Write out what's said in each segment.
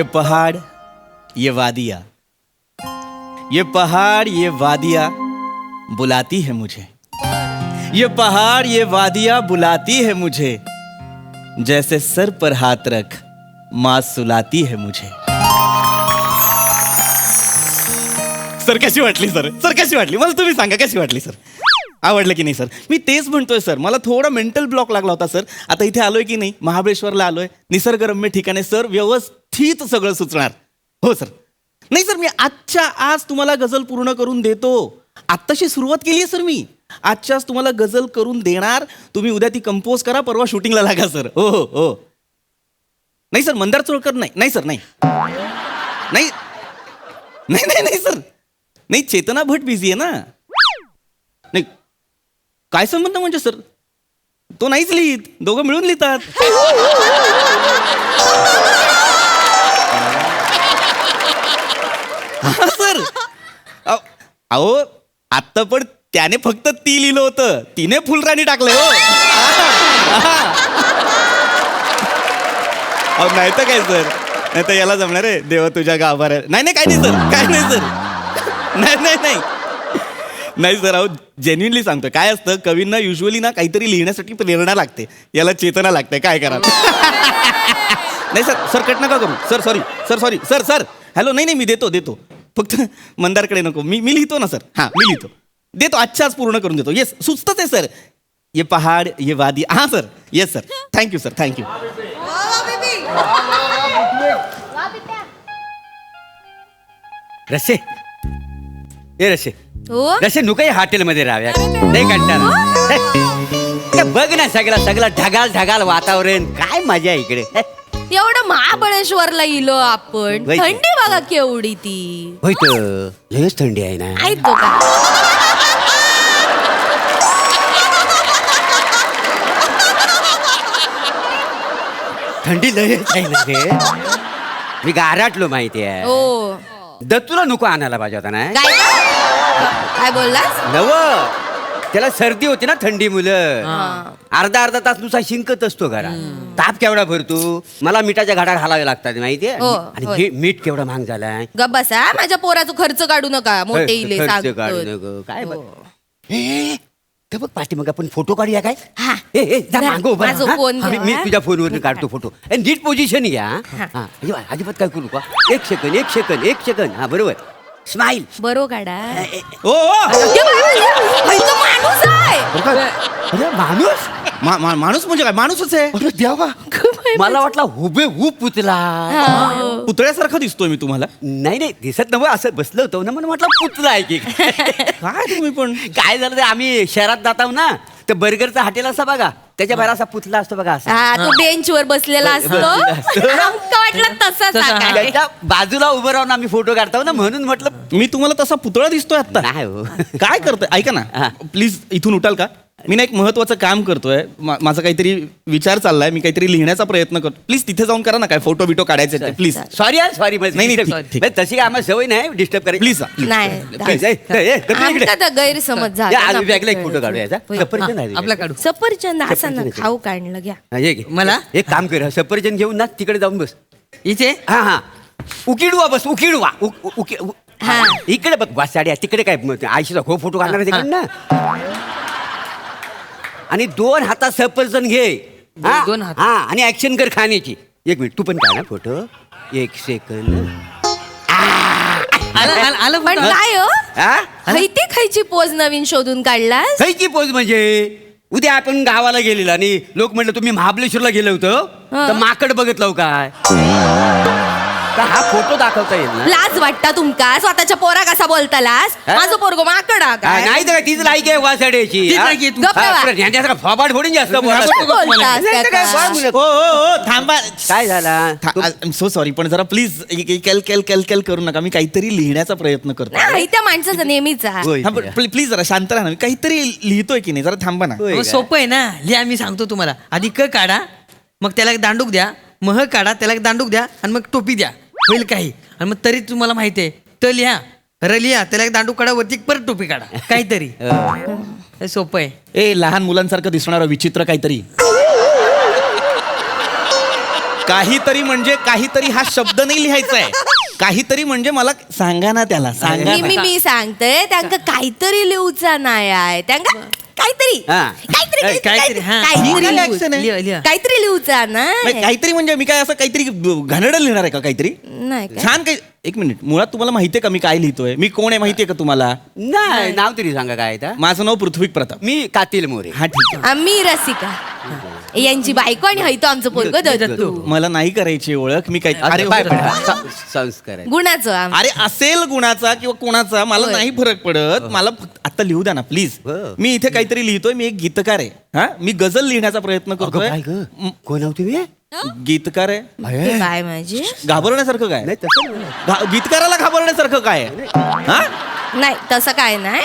ये पहाड़, ये वादिया। ये पहाड़, ये वादिया बुलाती है मुझे। ये पहाड़, ये वादिया बुलाती है मुझे। जैसे सर पर हाथ रख, माँ सुलाती है मुझे। सर कशी वाटली सर? सर कशी वाटली मला तुम्ही सांगा कशी वाटली सर? आवडलं की नाही सर? मी तेच म्हणतोय सर. मला थोडा मेंटल ब्लॉक लागला होता सर. आता इथे आलोय की नाही? महाबळेश्वरला आलोय. निसर्गरम्य ठिकाणे सर व्यवस्थित सगळं सुचणार. हो सर. नाही सर मी आजच्या आज तुम्हाला गझल पूर्ण करून देतो. आत्ताशी सुरुवात केली आहे सर मी. आजच्याच तुम्हाला गझल करून देणार. तुम्ही उद्या ती कंपोज करा परवा शूटिंगला लागा सर. हो हो हो. नाही सर मंदार चोळकर नाही. नाही सर नाही. नाही. नाही नाही नाही सर. नाही चेतना भट बिझी आहे ना? नाही. काय संबंध म्हणजे सर? तो नाहीच लिहित. दोघं मिळून लिहितात. हा, सर. अहो अहो, आत्ता पण त्याने फक्त ती लिहिलं होतं. तिने फुलराणी टाकलंय हो. अहो नाही तर काय सर? नाही तर याला जमणार आहे. देवा तुझ्या गाभार नाही नाही काय नाही सर. काय नाही सर. नाही नाही नाही. नाही सर अहो जेन्युनली सांगतो काय असतं कवींना युजली ना काहीतरी लिहिण्यासाठी प्रेरणा लागते याला चेतना लागते काय करा नाही सर सर कट नका करू sir sorry sir sorry sir sir hello नाही नाही मी देतो देतो फक्त मंदारकडे नको मी मी लिहितो ना सर हां मी लिहितो देतो आजच्याच पूर्ण करून देतो येस सुचतच आहे सर ये पहाड ये वादी हां sir yes sir thank you sir thank you रसे ए रसे हो? रसे नुकही हॉटेलमध्ये राहूया नाही कंटाळा. बघ ना सगळा सगळं ढगाल ढगाल वातावरण. काय मजा आहे इकडे. एवढं महाबळेश्वरला इलो आपण. थंडी बघा केवढी ती. होय तर. लयच थंडी आहे ना. ऐकतो का थंडी लयच आहे ना रे. मी गाराटलो माहिती आहे हो. दत्तूला नको आणायला पाहिजे होता ना. काय बोललास नव त्याला सर्दी होती ना थंडी मुलं अर्धा अर्धा तास नुसा शिंकत असतो घरात ताप केवढा भरतो मला मिठाच्या घाटा घालावे लागतात माहितीये हो, आणि होय. मी- मीठ केवढा महाग झालाय गप बसा माझ्या पोराचा खर्च काढू नका मोठे इले खर्च सांगतो. काढू नको. काय बघ. हो. ए, ते बघ पाठी मग आपण फोटो काढूया काय हा. ए, ए, जा जा, मागं उभा राहा, माझा हा? फोन मी घ्या, मी हा? तुझ्या फोनवर काढतो फोटो ए, नीट पोझिशन घ्या हा. हा, अजिबात अजिबात काय करू का एक सेकंद एक सेकंद एक सेकंद हा बरोबर स्माईल बरो काढा. ओ माणूस आहे. अरे माणूस? मा- मा- माणूस म्हणजे काय? माणूसच आहे. अरे देवा. मला वाटला हुबे हुब पुतला. हा. पुतळ्यासारखा दिसतोय मी तुम्हाला. नाही नाही दिसत नव्हतं असं बसलं होतं ना मला म्हटलं पुतला आहे की. काय तुम्ही पण? काय झालं ते आम्ही शहरात जात आहो ना तर बर्गरचा हॉटेल असा बघा. त्याच्या बाहेर असा पुतला असतो बघा असा. हा तो बेंच वर बसलेला असतो. आमका वाटलं तसाच हा. काय. त्याच्या बाजूला उभं राहून आम्ही फोटो काढतो ना म्हणून म्हटलं मी तुम्हाला तसा पुतळा दिसतोय आता नाही हो. काय करतोय? ऐका ना. हा. प्लीज इथून उठाल का? मी ना एक महत्वाचं काम करतोय. मा- माझा काहीतरी विचार चाललाय. मी काहीतरी लिहिण्याचा प्रयत्न करतो प्लीज तिथे जाऊन करा ना काय फोटो बिटो काढायचे ते प्लीज. सॉरी यार सॉरी नाही, नाही, ठीक, ठीक. तशी काय आम्हाला सवय नाही डिस्टर्ब करायची. प्लीज नाही Please, ए, ए, ए, कधी इकडे? आमका तर गैरसमज या, झाला आम्ही बॅगला एक फोटो काढूया याचा. सफरचंद आहे आपला काढू. सफरचंद असा ना सफरचंद. खाऊ काढलं घ्या. हा, घे. मला? एक काम कर सफरचंद घेऊन ना तिकडे जाऊन बस. इथे? हा हा. उकिडवा बस उकिडवा. उकी- हा. इकडे बघ बस साडी आहे. तिकडे काय मग आईशीला हो फोटो काढणार आहे तिकडे ना आणि दोन हातात सफरचंद घे. हा? दोन हात. हा आणि ऍक्शन कर खाण्याची. एक मिनिट तू पण काढ ना फोटो? एक सेकंद आलं आलं- आलं पण फोटो. काय हो. हा खायची पोज नवीन शोधून काढलास? खायची पोज म्हणजे? उद्या आपण गावाला गेलेलो आणि लोक म्हटलं तुम्ही महाबळेश्वरला गेलो होतो. तर माकड बघितलं हो काय? तर हा फोटो दाखवता येईल ना? लाज वाटता तुमका स्वतःच्या पोरा कसा बोलतालास? हा? माझं पोरगो माकडा हा, काय नाही तर काय तीच लायक आहे वासाड्याची तीच हा? लायकी आहे तू. गप्प हा, बा. परत ह्यांच्यासारखं फोबाड फोडून जास्त बोलत. कसं बोलतास नाही तर काय, मुलं. ओ ओ ओ थांबा. काय झाला? सो सॉरी पण जरा प्लीज केल केल केल केल करू नका. मी काहीतरी लिहिण्याचा प्रयत्न करतो. नाही त्या माणसाचा नेहमीचा होय. हा, प्लीज जरा शांत राहा ना. मी काहीतरी लिहितोय की नाही? जरा थांबा ना. होय अहो, का? सोपं आहे ना. लिहा मी सांगतो तुम्हाला. आधी क काढा मग त्याला एक दांडूक द्या. मह काढा त्याला एक दांडूक द्या आणि मग टोपी द्या. होईल काही. आणि मग तरी तुम्हाला माहिती आहे त लिहा. र लिहा त्याला एक दांडूक काढा वरती एक परत टोपी काढा काहीतरी. हे सोपं आहे. ए लहान मुलांसारखं दिसणारं विचित्र काहीतरी. काहीतरी म्हणजे काहीतरी हा शब्द नाही लिहायचा आहे. काहीतरी म्हणजे मला सांगा ना त्याला सांगा मी मी ना. मी सांगते. त्यांका काहीतरी लिहूचा नाही आहे. त्यांका काहीतरी. हा. काहीतरी काहीतरी, काहीतरी हा. काहीतरी काय लिहू- action आहे? लिहा लिहा. काहीतरी लिहूचा नाही, नाही काहीतरी म्हणजे मी काय असं काहीतरी घाणेरडं लिहिणार आहे का काहीतरी? नाही काय? छान काही एक मिनिट. मुळात तुम्हाला माहितीये का मी काय लिहितोय? मी कोण आहे माहितीये का तुम्हाला? नाही. नाव तरी सांगा काय आहे माझं नाव पृथ्वी प्रताप. मी कातील मोरे. हा ठीक आहे. आम्ही रसिका. यांची बायको आणि हयतो आमचं पोरग दत्तू. मला नाही करायची ओळख मी काय अरे पाय हो. पडा. स- संस्कार आहे. गुणाचं आम- अरे असेल गुणाचा किंवा कोणाचा मला. नाही फरक पडत. मला फक्त आता लिहू द्या ना प्लीज हो. मी इथे काहीतरी लिहितोय मी एक गीतकार आहे. हा? मी गझल लिहिण्याचा प्रयत्न अगं करतोय. गं. कोण आहो तुम्ही गीतकार आहे. काय म्हणजे घाबरण्यासारखं काय? नाही तसं नाही. घा- गीतकाराला घाबरण्यासारखं काय? आहे? हा? नाही तसं काय नाही.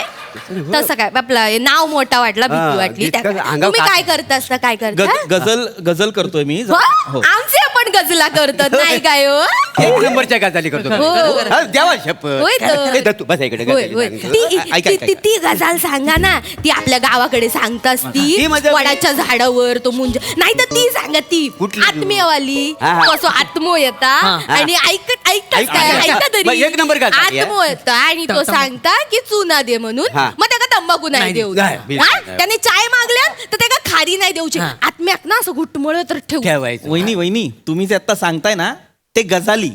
तसं काय आपलं नाव मोठा वाटला भीती वाटली त्या- इतकं अंगावर तुम्ही काय करता असता काय करता ग- गझल गझल करतोय मी हो? हो आमचे आपण गजला करतात नाही काय हो एक नंबरच्या गजाली करतो हो. हा, द्यावा शपथ होय तर. ए, दत्तू, बस इकडे होय, गजाली होय. सांगतो. ती ऐका, ऐका, ती- ती- ती गजाल सांगा ना ती आपल्या गावाकडे सांगतास ती ती म्हणजे- वडाच्या झाडावर तो मुंज नाही तर ती सांगा ती कुठली? आत्मीयवाली हा, हा. कसो आत्मो येता हा. आणि ऐकत ऐकतात ऐक- काय ऐका. ऐका मग तरी एक नंबर गजाल आत्मो येता आणि तो. सांगता की चुना दे म्हणून हा. मग त्याला तंबाखू नाही नाही देऊ नाही, बिलकुल हा? नाही. त्याने चाय मागल्या तर त्याला खारी नाही देऊची हा. आत्म्याक ना असं घुटमळ तर ठेवू. ठेवायचं. वहिनी वहिनी तुम्ही जे आता सांगताय ना ते गजाली.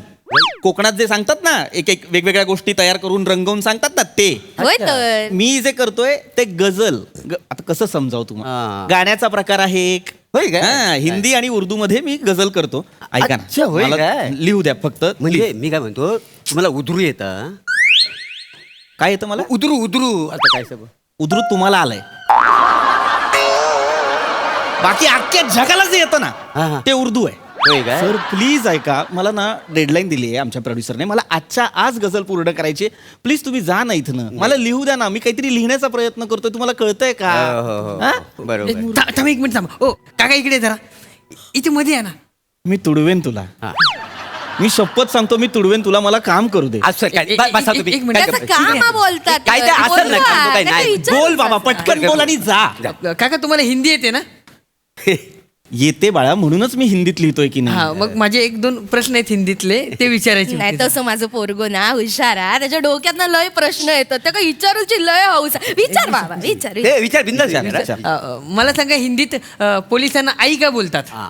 कोकणात जे सांगतात ना एक एक वेगवेगळ्या गोष्टी तयार करून रंगवून सांगतात ना ते. होय तर. मी जे करतोय ते गझल ग- आता कसं समजावं हा. तुम्हाला गाण्याचा प्रकार आहे एक. होय काय? हा, हिंदी आणि उर्दू मध्ये मी गझल करतो. ऐका अच्छा, ना होय मला काय? लिहू द्या फक्त म्हणजे. मी काय म्हणतो तुम्हाला उदरू येतं काय येतं मला? उदरू उदरू. आता काय सब उद्रुत तुम्हाला आलंय. बाकी अख्ख्या जगाला जे येतं हा, हा. ना ते उर्दू आहे. होय काय? सर प्लीज ऐका मला ना डेडलाईन दिली आहे आमच्या प्रोड्युसरने मला आजच्या आज गझल पूर्ण करायची प्लीज तुम्ही जा ना इथनं. मला लिहू द्या ना. मी काहीतरी लिहिण्याचा प्रयत्न करतोय. तुम्हाला कळतंय का? हो, हो, हो. हा? बरोबर. था- थांब एक मिनिट थांब. ओ काका इकडे जरा. इथे मध्ये आहे ना. मी तुडवेन तुला. हा. मी शपथ सांगतो मी तुडवेन तुला मला काम करू दे असं काय एक- ब- एक- बसा एक- तुम्ही एक मिनिट. काय त्याचं गप्प- काम हा बोलतात काय ते असं. नाही, काय नाही. बोल बाबा. पटकन बोल आणि जा काका तुम्हाला हिंदी येते ना येते बाळा म्हणूनच मी हिंदीत लिहितोय की हा नाही मग माझे एक दोन प्रश्न आहेत हिंदीतले ते विचारायचे नाही होते. तसं माझं पोरगो ना हुशार आहे त्याच्या डोक्यात लय प्रश्न येतात त्या विचारूची लय हौस आहे. विचार बाबा विचार हे विचार बिंदास विचार, विचार. हा. अ, अ, मला सांगा हिंदीत अ, पोलिसांना आई का बोलतात हा.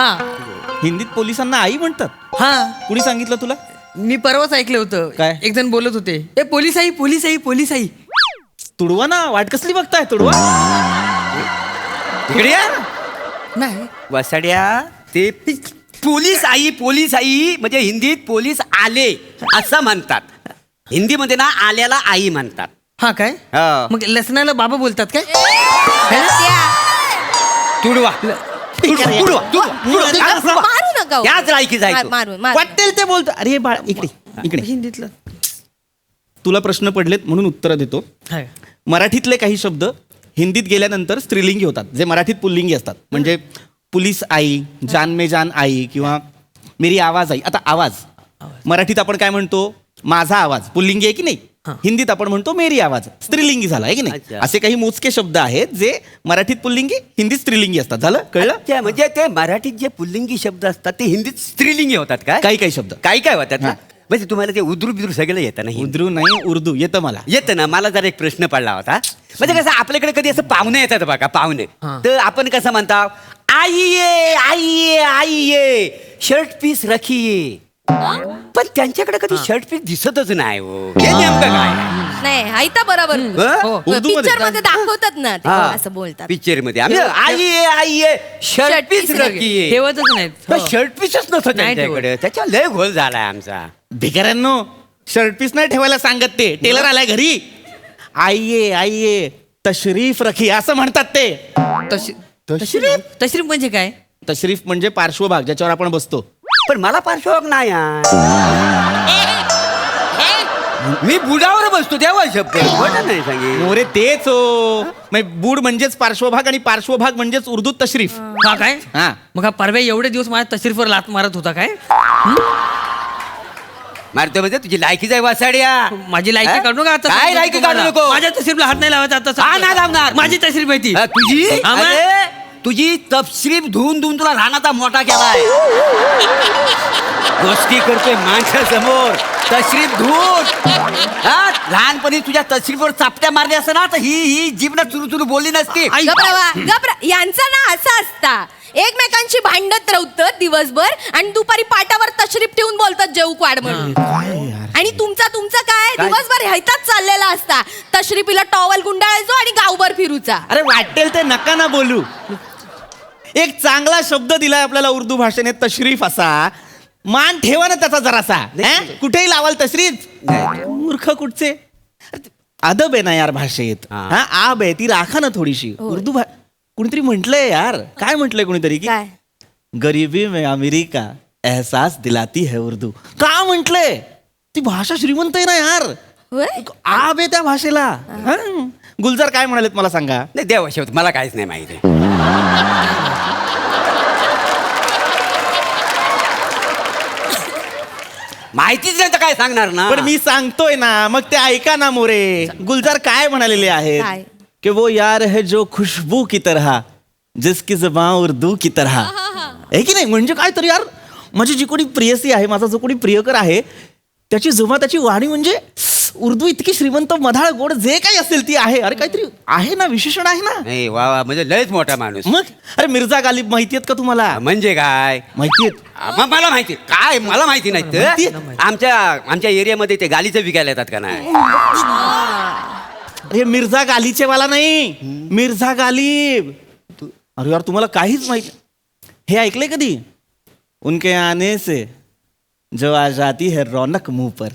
हा. हिंदीत पोलिसांना आई म्हणतात. हा. कुणी सांगितलं तुला? मी परवाच ऐकलं होतं. काय? एक जण बोलत होते. ए पोलीस आई पोलीस आई पोलीस आई तुडवा ना वाट कसली बघताय तुडवा? इकडे या. नाही. वसाड्या ते पोलीस आई पोलीस आई म्हणजे हिंदीत पोलीस आले असं म्हणतात. हिंदीमध्ये ना आल्याला आई म्हणतात. हा काय? हा. मग लसणाला बाबा बोलतात काय? तुडवा. मारू नका हो. याच लायकी मार- जायचो मारून वाटेल ते बोलतो. अरे बाळ इकडे इकडे. हिंदीतलं. तुला प्रश्न पडलेत म्हणून उत्तर देतो. मराठीतले काही शब्द हिंदीत गेल्यानंतर स्त्रीलिंगी होतात. जे मराठीत पुल्लिंगी असतात. म्हणजे पुलिस आई जान मे जान आई किंवा मेरी आवाज आई. आता आवाज. मराठीत आपण काय म्हणतो? माझा आवाज. पुल्लिंगी आहे की नाही. हिंदीत आपण म्हणतो मेरी आवाज. स्त्रीलिंगी झाला आहे की नाही. असे काही मोजके शब्द आहेत जे मराठीत पुल्लिंगी हिंदीत स्त्रीलिंगी असतात. झालं? कळलं? म्हणजे ते मराठीत जे पुल्लिंगी शब्द असतात ते हिंदीत स्त्रीलिंगी होतात काय? काही काही शब्द. काही काय होतात ना. म्हणजे तुम्हाला ते उद्रू बिद्रू सगळं येतं ना हिंदी. उर्दू नाही उर्दू. येतं मला. येतं ना? मला जरा एक प्रश्न पडला होता. म्हणजे कसं आपल्याकडे कधी असं पाहुणे येतात बघा पाहुणे. तर आपण कसं म्हणता आईये आईये आईये शर्ट पीस रखिये. पण त्यांच्याकडे कधी शर्ट पीस दिसतच नाही हो. हे नेमकं काय? नाही हायता बरोबर. हं? हो. उर्दूमध्ये. पिक्चरमध्ये दाखवतात ना ते हा. असं बोलतात. पिक्चरमध्ये. आम्ही आईये आईये शर्ट Shirt पीस piece रखिये ठेवतच नाहीत. हो. शर्ट पीसच नसतं नाही त्यांच्याकडे. त्याच्या लय घोल झालाय आमचा. भिकाऱ्यांनो शर्ट पीस नाही ठेवायला सांगत ते. टेलर आलाय घरी. आईये आईये तशरीफ रखी. असं म्हणतात ते. तशी- तशरीफ? तशरीफ म्हणजे काय? तशरीफ म्हणजे पार्श्वभाग ज्याच्यावर आपण बसतो. पण मला पार्श्वभाग नाही यार. मी बुडावर बसतो तेव्हा शब्द नाही सांगे मोरे तेच हो म्हणजे बूड म्हणजेच पार्श्वभाग आणि पार्श्वभाग म्हणजेच उर्दू तशरीफ हा काय हा मग हा परवा एवढे दिवस माझ्या तशरीफवर लात मारत होता काय मारतो म्हणजे तुझी लायकी जाय वासाड्या माझी लायकी हा? काढू नका आता काय लायकी. काढू नको माझ्या तशरीफला हात नाही लावायचा आता हा. नाही लावणार. माझी तशरीफ आहे ती हा, तुझी हा, मग? अरे, तुझी तपश्रीप धुवून धुवून तुला लहानाचा मोठा केलाय गोष्टी करतोय माणसासमोर तशरीफ धुवून. हा लहानपणी तुझ्या तशरीफवर चापट्या मारल्या असं ना तर ही ही जीवना चुरू चुरू बोलली नसती. गप्रावा गप्रा यांचा ना असा असता. एकमेकांशी भांडत राहतात दिवसभर आणि दुपारी पाटावर तशरीफ ठेवून बोलतात जेऊ क्वाड म्हणून आणि तुमचा तुमचा काय काय? दिवसभर ह्याचाच चाललेला असता. तशरीफीला टॉवल गुंडाळायचो आणि गावभर फिरूचा. अरे वाटेल ते नका ना बोलू. एक चांगला शब्द दिलाय आपल्याला उर्दू भाषेने तशरीफ असा. मान ठेवा ना त्याचा जरासा. हं? कुठेही लावाल तशरीफ. मूर्ख कुठचे? अदब आहे ना यार भाषेत. हा. हा आब आहे ती राखा ना थोडीशी. उर्दू भा कुणीतरी म्हटलंय यार. काय म्हटलंय कुणीतरी की? काय? गरीबी में अमेरिका एहसास दिलाती है उर्दू. का म्हंटलंय? ती भाषा श्रीमंत आहे ना यार. होय? आब आहे त्या भाषेला. हं. गुलजार काय म्हणालेत मला सांगा. नाही देवा शेवट मला काहीच नाही माहिती. माहितीच नाही तर काय सांगणार ना? पण मी सांगतोय ना मग ते ऐका ना मोरे. गुलजार काय म्हणालेले काय? आहेत कि वो यार है जो खुशबू की तरह जिसकी जबान उर्दू की तरह. आहे की नाही? म्हणजे काय तर यार माझी जी कोणी प्रियसी आहे माझा जो कोणी प्रियकर आहे त्याची जमा त्याची वाणी म्हणजे उर्दू इतकी श्रीमंत मधाळ गोड जे काही असेल ती आहे. अरे काहीतरी आहे ना विशेषण आहे ना? नाही वा वा म्हणजे लयच मोठा माणूस. मग? अरे मिर्झा गालिब माहिती आहेत का तुम्हाला? म्हणजे काय? माहिती आहेत. म- मला माहिती. काय? मला माहिती नाही तर आमच्या आमच्या एरियामध्ये ते गालीचं विकायला येतात का नाही? अरे मिर्झा गालीचे वाला नाही. मिर्झा गालिब. अरे यार तुम्हाला काहीच माहिती हे ऐकलंय कधी? उनके आने से जो आ जाती है रौनक मुंह पर.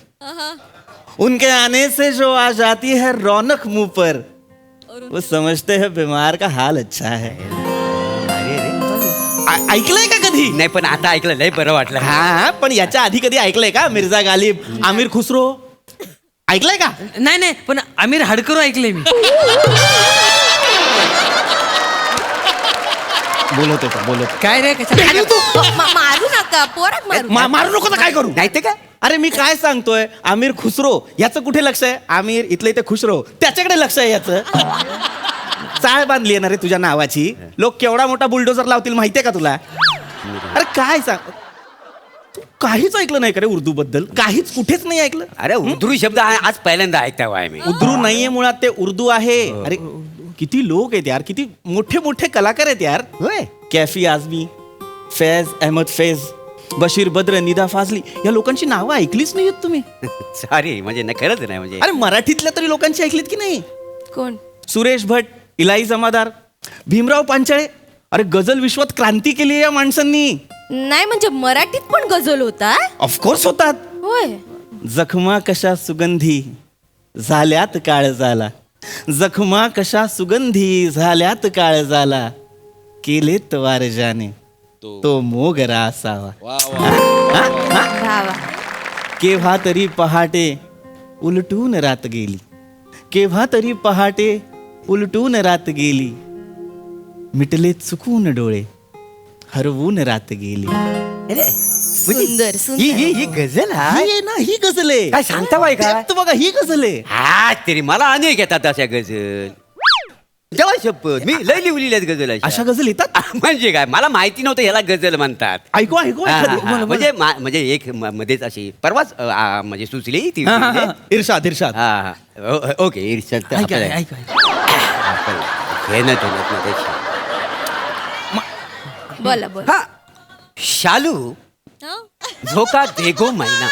उनके आने से जो आ जाती है रौनक मुंह पर वो समझते हैं बीमार का हाल अच्छा है। ऐकलंय का कधी? नाही पण आता ऐकलं लय बरं वाटलं. हा पण याच्या आधी कधी ऐकलंय का मिर्झा गालिब आमिर खुसरो? ऐकलंय का? नाही नाही पण आमिर हाडकरू ऐकले मी. बोलत होता बोलत काय रे कशा अरे तू मा- मारू नका पोरात मारू. मा- मारू नको तर काय करू? नाही ते काय? अरे मी काय सांगतोय? आमिर खुसरो याचं कुठे लक्ष आहे? आमिर इथले इथे खुसरो. त्याच्याकडे लक्ष आहे याचं. चाळ बांधली आहे ना रे तुझ्या नावाची? लोक केवढा मोठा बुलडोजर लावतील माहितीये का तुला? अरे काय सांग? तू काहीच ऐकलं नाही का रे उर्दू बद्दल काहीच कुठेच नाही ऐकलं? अरे उर्दू शब्द आ- आज पहिल्यांदा ऐकता वाय मी. उर्दू नाहीये मुळात ते उर्दू आहे. अरे किती लोक आहेत यार किती मोठे मोठे कलाकार आहेत यार. होय. कॅफी आझमी फैज अहमद फैज. बशीर बद्र निदा फाजली या लोकांची नावं ऐकलीच नाही आहेत तुम्ही. सॉरी म्हणजे नाही खरंच नाही म्हणजे. अरे मराठीतल्या तरी लोकांची ऐकलीत की नाही? कोण? सुरेश भट इलाई जमादार भीमराव पांचाळे. अरे गझल विश्वात क्रांती केली या माणसांनी. नाही म्हणजे मराठीत पण गझल होता ऑफकोर्स होतात. होय. जखमा कशा सुगंधी झाल्यात काळ झाला. जखमा कशा सुगंधी झाल्यात काळ झाला. केलेत वार जाने तो मोगरा असावा हा? हा? वा वा. केव्हा तरी पहाटे उलटून रात गेली. केव्हा तरी पहाटे उलटून रात गेली. मिटले चुकून डोळे हरवून रात गेली. अरे, म्हणजे सुंदर ही सुंदर. ही ही गझल ही आहे ना ही गझल आहे. काय सांगता बाई काय? Depth बघा ही गझल आहे. हा तरी मला अनेक येतात अशा गझल. जेव्हा शपथ मी लय लिहिलेल्या आहेत गझल अशा. गझल येतात? म्हणजे काय मला माहिती नव्हतं ह्याला गझल म्हणतात. ऐकू ऐकू हा, एखादी. हा, हा. म्हणजे मा- म्हणजे एक म- मध्येच अशी परवाच अ, आ, म्हणजे सुचली ती हा, हा, म्हणजे. इर्षाद इर्षाद हा हा. ओ- ओके इर्षद तर ऐक आपलं- ऐक ऐक. आपलं न ते न ते त्याची. बोला बोला. हा. शालू झोका देगो मैना.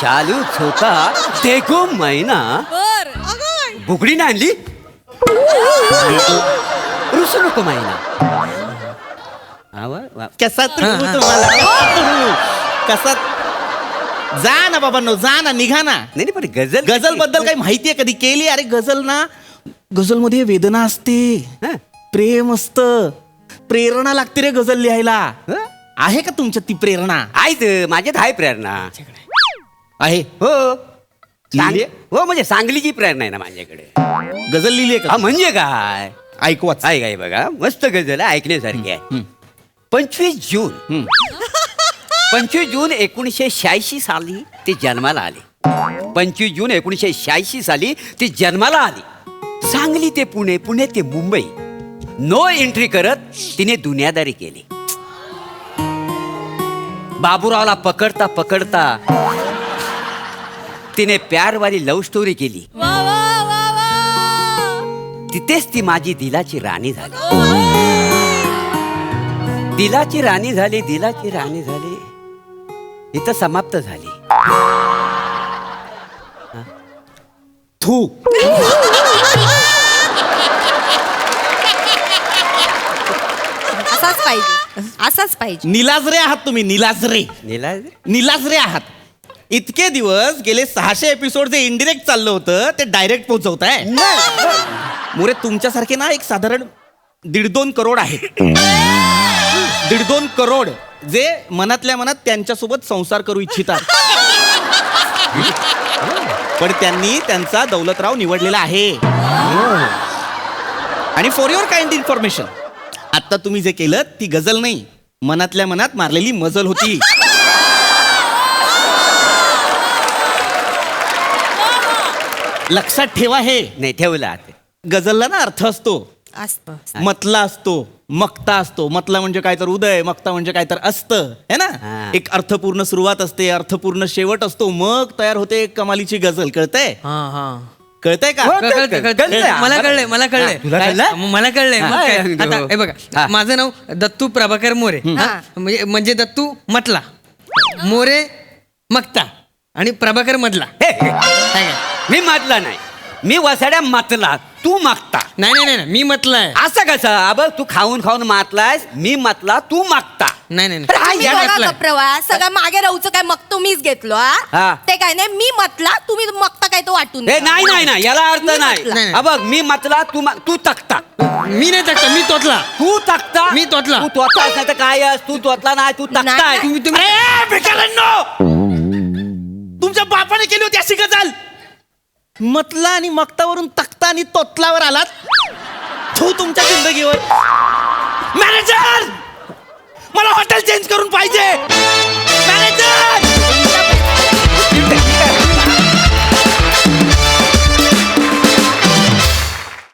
शालू झोका देगो मैना. बुगडी नाही आणली? रुसू नको वा. कसा तू हा. तुम्हाला? कसा जा ना बाबांनो जा ना निघा ना. नाही पण गझल गझलबद्दल काही माहितीये कधी? केली? अरे गझल ना गझलमध्ये वेदना असते. हा. प्रेम असत. प्रेरणा लागते रे गझल लिहायला? आहे का तुमच्यात ती प्रेरणा? आहेच माझ्यात आहे प्रेरणा. आहे. हो. लिहिलीये? हो म्हणजे सांगलीची प्रेरणा आहे ना माझ्याकडे. गझल लिहिली हा का? म्हणजे काय? ऐकवाच. आहे काय बघा मस्त गझल आहे ऐकण्यासारखी आहे. पंचवीस जून. पंचवीस जून एकोणीसशे शहाऐंशी साली ते जन्माला आले. पंचवीस जून एकोणीसशे शहाऐंशी साली ते जन्माला आले. सांगली ते पुणे पुणे ते मुंबई. नो एंट्री करत तिने दुनियादारी केली. बाबूरावला पकडता पकडता तिने प्यारवाली लव्ह स्टोरी केली. वा वा वा वा. तिथेच ती माझी दिलाची राणी झाली. दिलाची राणी झाली दिलाची राणी झाली. इथं समाप्त झाली. थू. असाच पाहिजे. असाच पाहिजे. निलाजरे आहात तुम्ही निलाजरे. नीला निलाजरे आहात. इतके दिवस गेले सहाशे एपिसोड जे इंडिरेक्ट चाललं होतं ते डायरेक्ट पोहोचवताय. मोरे तुमच्यासारखे ना एक साधारण दीड दोन करोड आहेत. दीड दोन करोड जे मनातल्या मनात त्यांच्यासोबत संसार करू इच्छितात. पण त्यांनी त्यांचा दौलतराव निवडलेला आहे. आणि फॉर युअर काइंड इन्फॉर्मेशन आता तुम्ही जे केलं ती गझल नाही. मनातल्या मनात मारलेली मजल होती. लक्षात ठेवा हे. नाही ठेवला गझलला ना अर्थ असतो. असतं मतला असतो मक्ता असतो. मतला म्हणजे काय तर उदय मक्ता म्हणजे काय तर असतं है ना. एक अर्थपूर्ण सुरुवात असते अर्थपूर्ण शेवट असतो. मग तयार होते एक कमालीची गझल कळतंय? हा हा. कळतंय का? हो. मला कळलंय मला कळलंय. मला कळलंय. आता हे. बघा. माझं नाव दत्तू प्रभाकर मोरे. हा? म्हणजे म्हणजे दत्तू म्हटला मोरे मक्ता. आणि प्रभाकर मधला हे, हे. काय काय? मी मातला नाही मी वसाड्या मातला तू मागता नाही नाही नाही, नाही मी म्हटलाय असं कसं अब तू खाऊन खाऊन मातलायस मी मातला तू मागता नाही नाही अरे, हा नाही. तुम्ही या. गप्प्रवास सगळं मागे राहूचं काय मग तुम्हीच घेतलो हा. हा ते काय नाही मी मतला तुम्ही मगता काय तो वाटून हे. नाही नाही नाही याला अर्थ मी नाही. नाही, बघ मी मातला तू मा- तू तकता मी नाही टाकता मी तोतला तू तकता मी तोतला. तू तोतला नाही तर काय आहेस? तू तोतला नाही तू नाही, तकताय नाही. तुम्ही तुम्ही अरे भिकाऱ्यांनो! तुमच्या बापाने केली होती अशी गजल. मतला आणि मक्तावरून तख्ता आणि तोतलावर आलात. थू तुमच्या जिंदगीवर. मॅनेजर मला हॉटेल चेंज करून पाहिजे. मॅनेजर